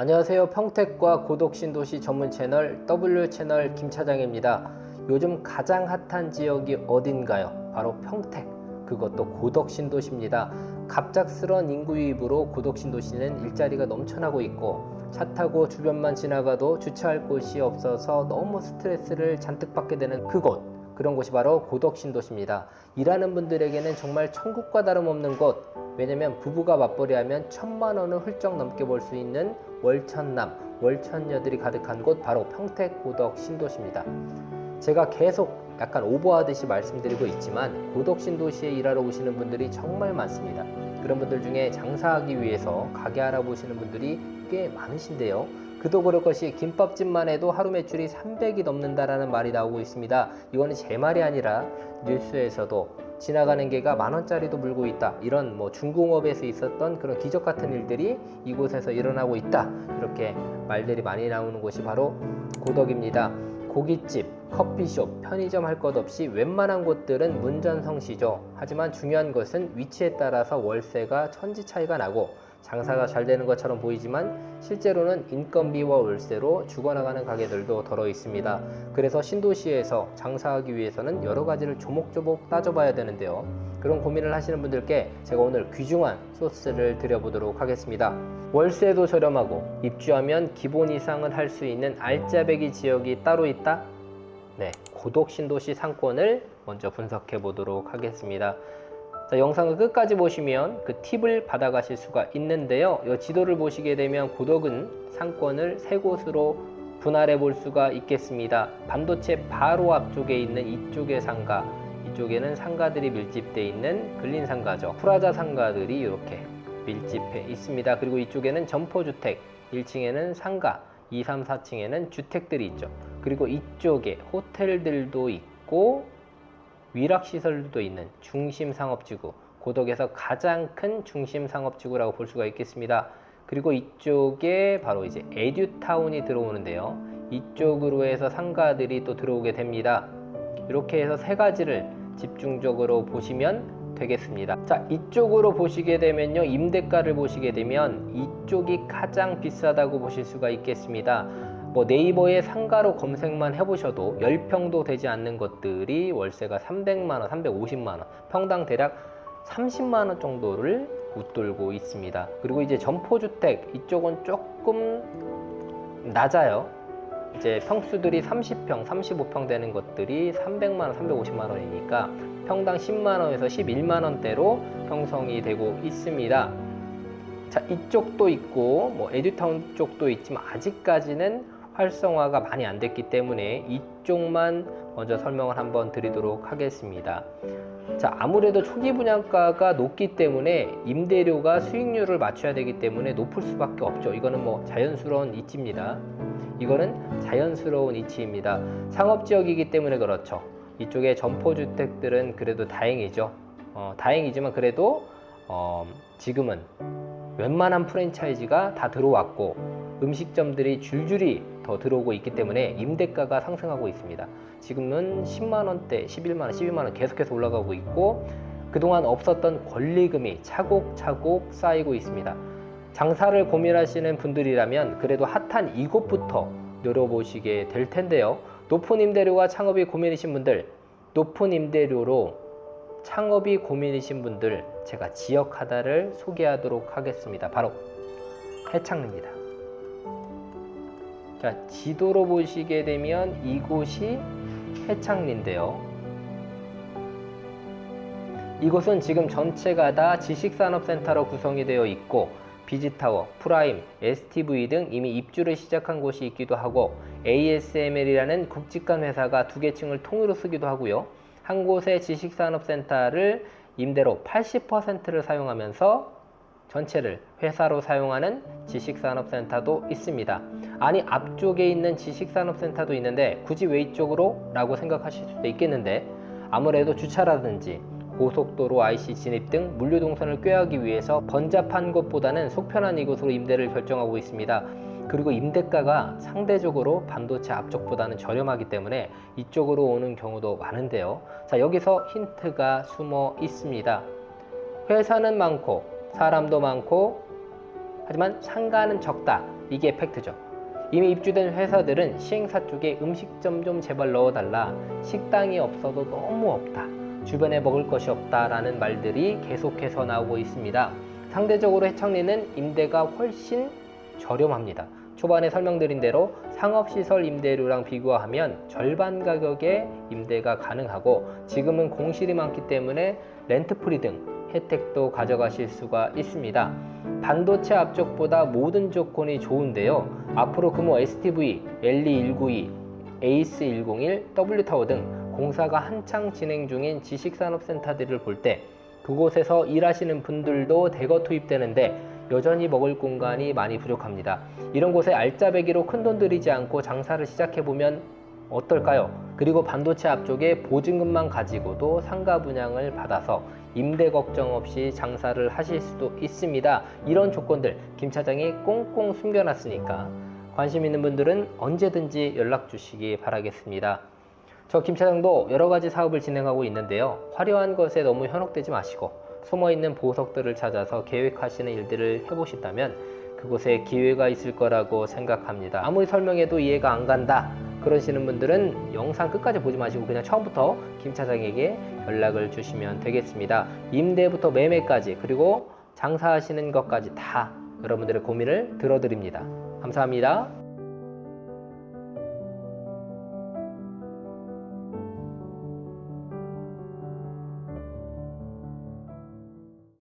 안녕하세요. 평택과 고독 신도시 전문 채널 W 채널 김 차장입니다. 요즘 가장 핫한 지역이 어딘가요? 바로 평택. 그것도 고독 신도시입니다. 갑작스런 인구 유입으로 고독 신도시는 일자리가 넘쳐나고 있고 차 타고 주변만 지나가도 주차할 곳이 없어서 너무 스트레스를 잔뜩 받게 되는 그곳. 그런 곳이 바로 고독 신도시입니다. 일하는 분들에게는 정말 천국과 다름없는 곳. 왜냐면 부부가 맞벌이하면 천만 원을 훌쩍 넘게 벌 수 있는 월천남, 월천녀들이 가득한 곳 바로 평택 고덕 신도시입니다. 제가 계속 약간 오버하듯이 말씀드리고 있지만 고덕 신도시에 일하러 오시는 분들이 정말 많습니다. 그런 분들 중에 장사하기 위해서 가게 알아보시는 분들이 꽤 많으신데요. 그도 그럴 것이 김밥집만 해도 하루 매출이 300이 넘는다라는 말이 나오고 있습니다. 이거는 제 말이 아니라 뉴스에서도 지나가는 개가 만 원짜리도 물고 있다. 이런 뭐 중공업에서 있었던 그런 기적 같은 일들이 이곳에서 일어나고 있다. 이렇게 말들이 많이 나오는 곳이 바로 고덕입니다. 고깃집, 커피숍, 편의점 할 것 없이 웬만한 곳들은 문전성시죠. 하지만 중요한 것은 위치에 따라서 월세가 천지 차이가 나고 장사가 잘 되는 것처럼 보이지만 실제로는 인건비와 월세로 죽어나가는 가게들도 덜어 있습니다. 그래서 신도시에서 장사하기 위해서는 여러 가지를 조목조목 따져봐야 되는데요. 그런 고민을 하시는 분들께 제가 오늘 귀중한 소스를 드려보도록 하겠습니다. 월세도 저렴하고 입주하면 기본 이상을 할 수 있는 알짜배기 지역이 따로 있다? 네, 고독 신도시 상권을 먼저 분석해 보도록 하겠습니다. 자, 영상을 끝까지 보시면 그 팁을 받아가실 수가 있는데요. 이 지도를 보시게 되면 고덕은 상권을 세 곳으로 분할해 볼 수가 있겠습니다. 반도체 바로 앞쪽에 있는 이쪽의 상가, 이쪽에는 상가들이 밀집되어 있는 근린 상가죠. 프라자 상가들이 이렇게 밀집해 있습니다. 그리고 이쪽에는 점포주택, 1층에는 상가, 2, 3, 4층에는 주택들이 있죠. 그리고 이쪽에 호텔들도 있고 위락시설도 있는 중심 상업지구, 고덕에서 가장 큰 중심 상업지구라고 볼 수가 있겠습니다. 그리고 이쪽에 바로 이제 에듀타운이 들어오는데요. 이쪽으로 해서 상가들이 또 들어오게 됩니다. 이렇게 해서 세 가지를 집중적으로 보시면 되겠습니다. 자, 이쪽으로 보시게 되면요. 임대가를 보시게 되면 이쪽이 가장 비싸다고 보실 수가 있겠습니다. 뭐 네이버에 상가로 검색만 해보셔도 10평도 되지 않는 것들이 월세가 300만원, 350만원, 평당 대략 30만원 정도를 웃돌고 있습니다. 그리고 이제 점포주택 이쪽은 조금 낮아요. 이제 평수들이 30평, 35평 되는 것들이 300만원, 350만원이니까 평당 10만원에서 11만원대로 형성이 되고 있습니다. 자, 이쪽도 있고, 뭐, 에듀타운 쪽도 있지만, 아직까지는 활성화가 많이 안 됐기 때문에 이쪽만 먼저 설명을 한번 드리도록 하겠습니다. 자, 아무래도 초기 분양가가 높기 때문에 임대료가 수익률을 맞춰야 되기 때문에 높을 수밖에 없죠. 이거는 뭐 자연스러운 이치입니다. 이거는 자연스러운 이치입니다. 상업 지역이기 때문에 그렇죠. 이쪽에 점포 주택들은 그래도 다행이죠. 어, 다행이지만 그래도 어, 지금은 웬만한 프랜차이즈가 다 들어왔고 음식점들이 줄줄이 더 들어오고 있기 때문에 임대가가 상승하고 있습니다. 지금은 10만 원대, 11만 원, 12만 원 계속해서 올라가고 있고 그동안 없었던 권리금이 차곡차곡 쌓이고 있습니다. 장사를 고민하시는 분들이라면 그래도 핫한 이곳부터 노려보시게 될 텐데요. 높은 임대료와 창업이 고민이신 분들, 높은 임대료로 창업이 고민이신 분들 제가 지역 하나를 소개하도록 하겠습니다. 바로 해창리입니다. 자, 지도로 보시게 되면 이곳이 해창리인데요. 이곳은 지금 전체가 다 지식산업센터로 구성이 되어 있고 비지타워, 프라임, STV 등 이미 입주를 시작한 곳이 있기도 하고 ASML이라는 굵직한 회사가 두 개 층을 통으로 쓰기도 하고요. 한 곳의 지식산업센터를 임대로 80%를 사용하면서 전체를 회사로 사용하는 지식산업센터도 있습니다. 아니 앞쪽에 있는 지식산업센터도 있는데 굳이 왜 이쪽으로? 라고 생각하실 수도 있겠는데 아무래도 주차라든지 고속도로 IC 진입 등 물류 동선을 꾀하기 위해서 번잡한 곳보다는 속편한 이곳으로 임대를 결정하고 있습니다. 그리고 임대가가 상대적으로 반도체 앞쪽보다는 저렴하기 때문에 이쪽으로 오는 경우도 많은데요. 자, 여기서 힌트가 숨어 있습니다. 회사는 많고 사람도 많고 하지만 상가는 적다. 이게 팩트죠. 이미 입주된 회사들은 시행사 쪽에 음식점 좀 제발 넣어달라. 식당이 없어도 너무 없다. 주변에 먹을 것이 없다라는 말들이 계속해서 나오고 있습니다. 상대적으로 해창리는 임대가 훨씬 저렴합니다. 초반에 설명드린 대로 상업시설 임대료랑 비교하면 절반 가격에 임대가 가능하고 지금은 공실이 많기 때문에 렌트프리 등 혜택도 가져가실 수가 있습니다. 반도체 앞쪽보다 모든 조건이 좋은데요. 앞으로 금호 STV, LE192, ACE101, W타워 등 공사가 한창 진행 중인 지식산업센터들을 볼 때 그곳에서 일하시는 분들도 대거 투입되는데 여전히 먹을 공간이 많이 부족합니다. 이런 곳에 알짜배기로 큰 돈 들이지 않고 장사를 시작해보면 어떨까요? 그리고 반도체 앞쪽에 보증금만 가지고도 상가 분양을 받아서 임대 걱정 없이 장사를 하실 수도 있습니다. 이런 조건들 김 차장이 꽁꽁 숨겨놨으니까 관심 있는 분들은 언제든지 연락 주시기 바라겠습니다. 저 김 차장도 여러 가지 사업을 진행하고 있는데요. 화려한 것에 너무 현혹되지 마시고 숨어 있는 보석들을 찾아서 계획하시는 일들을 해보신다면 그곳에 기회가 있을 거라고 생각합니다. 아무리 설명해도 이해가 안 간다. 그러시는 분들은 영상 끝까지 보지 마시고 그냥 처음부터 김 차장에게 연락을 주시면 되겠습니다. 임대부터 매매까지 그리고 장사하시는 것까지 다 여러분들의 고민을 들어드립니다. 감사합니다.